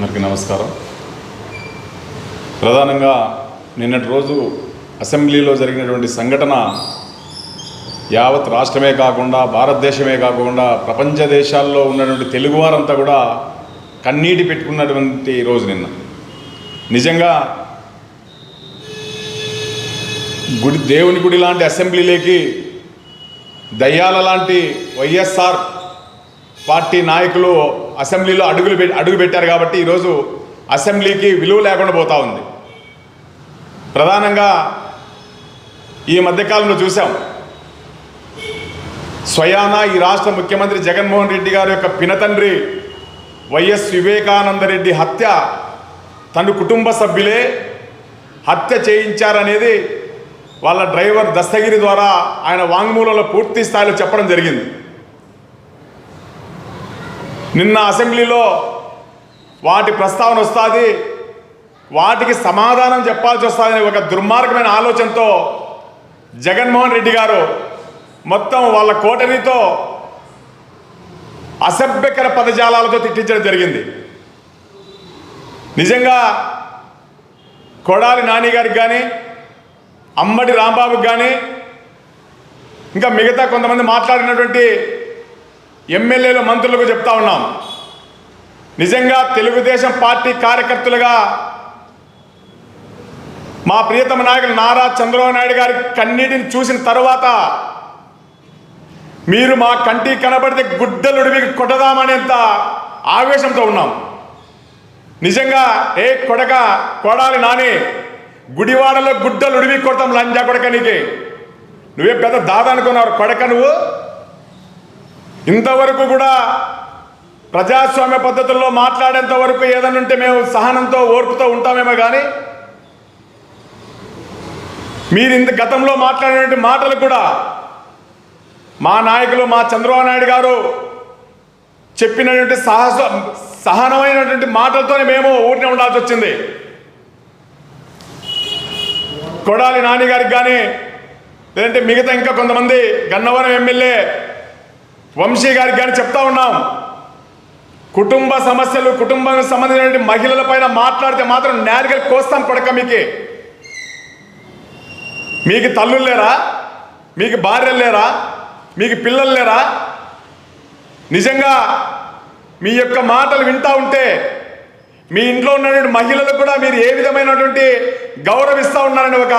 అందరికీ నమస్కారం. ప్రధానంగా నిన్నటి రోజు అసెంబ్లీలో జరిగినటువంటి సంఘటన యావత్ రాష్ట్రమే కాకుండా భారతదేశమే కాకుండా ప్రపంచ దేశాల్లో ఉన్నటువంటి తెలుగువారంతా కూడా కన్నీటి పెట్టుకున్నటువంటి రోజు నిన్న. నిజంగా గుడి దేవుని గుడి లాంటి అసెంబ్లీలోకి దయ్యాల లాంటి వైఎస్ఆర్ పార్టీ నాయకులు అసెంబ్లీలో అడుగులు పె- అడుగు పెట్టారు కాబట్టి ఈరోజు అసెంబ్లీకి విలువ లేకుండా పోతా ఉంది. ప్రధానంగా ఈ మధ్యకాలంలో చూసాం. స్వయాన ఈ రాష్ట్ర ముఖ్యమంత్రి జగన్మోహన్ రెడ్డి గారి యొక్క పినతండ్రి వైఎస్ వివేకానందరెడ్డి హత్య తన కుటుంబ సభ్యులే హత్య చేయించారనేది వాళ్ళ డ్రైవర్ దస్తగిరి ద్వారా ఆయన వాంగ్మూలంలో పూర్తి స్థాయిలో చెప్పడం జరిగింది. నిన్న అసెంబ్లీలో వాటి ప్రస్తావన వస్తుంది. వాటికి సమాధానం చెప్పాల్సి వస్తుందనే ఒక దుర్మార్గమైన ఆలోచనతో జగన్మోహన్ రెడ్డి గారు మొత్తం వాళ్ళ కోటరీతో అసభ్యకర పదజాలాలతో తిట్టించడం జరిగింది. నిజంగా కొడాలి నాని గారికి కానీ అమ్మడి రాంబాబుకి కానీ ఇంకా మిగతా కొంతమంది మాట్లాడినటువంటి ఎమ్మెల్యేలు మంత్రులకు చెప్తా ఉన్నాం. నిజంగా తెలుగుదేశం పార్టీ కార్యకర్తలుగా మా ప్రియతమ నాయకులు నారా చంద్రబాబు నాయుడు గారి కన్నీటిని చూసిన తర్వాత మీరు మా కంటి కనబడితే గుడ్డలుడివి కొట్టదామనేంత ఆవేశంతో ఉన్నాం. నిజంగా ఏ కొడక కొడాలి నాని గుడివాడలో గుడ్డలుడివి కొడతాం లంజా కొడక నీకే. నువ్వే పెద్ద దాదా అనుకున్నావు కొడక నువ్వు? ఇంతవరకు కూడా ప్రజాస్వామ్య పద్ధతుల్లో మాట్లాడేంత వరకు ఏదైనా ఉంటే మేము సహనంతో ఓర్పుతో ఉంటామేమో కానీ మీరు ఇంత గతంలో మాట్లాడినటువంటి మాటలు కూడా మా నాయకులు మా చంద్రబాబు నాయుడు గారు చెప్పినటువంటి సాహస సహనమైనటువంటి మాటలతోనే మేము ఊరిని ఉండాల్సి వచ్చింది. కొడాలి నాని గారికి కానీ లేదంటే మిగతా ఇంకా కొంతమంది గన్నవరం ఎమ్మెల్యే వంశీ గారికి కానీ చెప్తా ఉన్నాం. కుటుంబ సమస్యలు కుటుంబానికి సంబంధించినటువంటి మహిళల పైన మాట్లాడితే మాత్రం నేరుగా కోస్తాం కొడక మీకు. మీకు తల్లులు లేరా? మీకు భార్యలు లేరా? మీకు పిల్లలు లేరా? నిజంగా మీ యొక్క మాటలు వింటా ఉంటే మీ ఇంట్లో ఉన్నటువంటి మహిళలకు కూడా మీరు ఏ విధమైనటువంటి గౌరవిస్తూ ఉన్నారని ఒక